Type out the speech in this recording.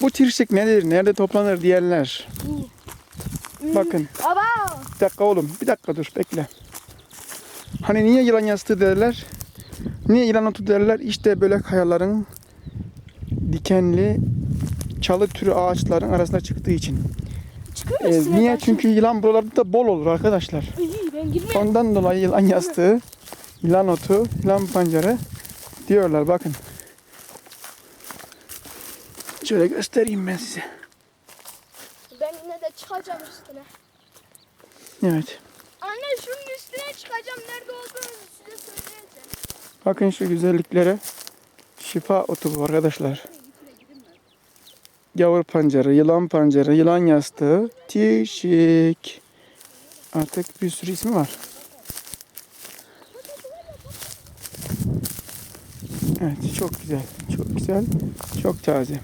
Bu tirşik nedir? Nerede toplanır diyenler. Bakın. Baba. Bir dakika oğlum. Bir dakika dur bekle. Hani niye yılan yastığı derler? Niye yılan otu derler? İşte böyle kayaların dikenli çalı türü ağaçların arasında çıktığı için. Çıkıyor Ee, niye? Çünkü yılan buralarda da bol olur arkadaşlar. Ben. Ondan dolayı yılan yastığı, yılan otu, yılan pancarı diyorlar. Bakın. Şöyle göstereyim ben size. Ben yine de çıkacağım üstüne. Evet. Anne şunun üstüne çıkacağım. Nerede olduğunu size söyleyeceğim. Bakın şu güzelliklere. Şifa otu bu arkadaşlar. Yavur pancarı, yılan pancarı, yılan yastığı, tişik. Artık bir sürü ismi var. Evet çok güzel. Çok güzel. Çok taze.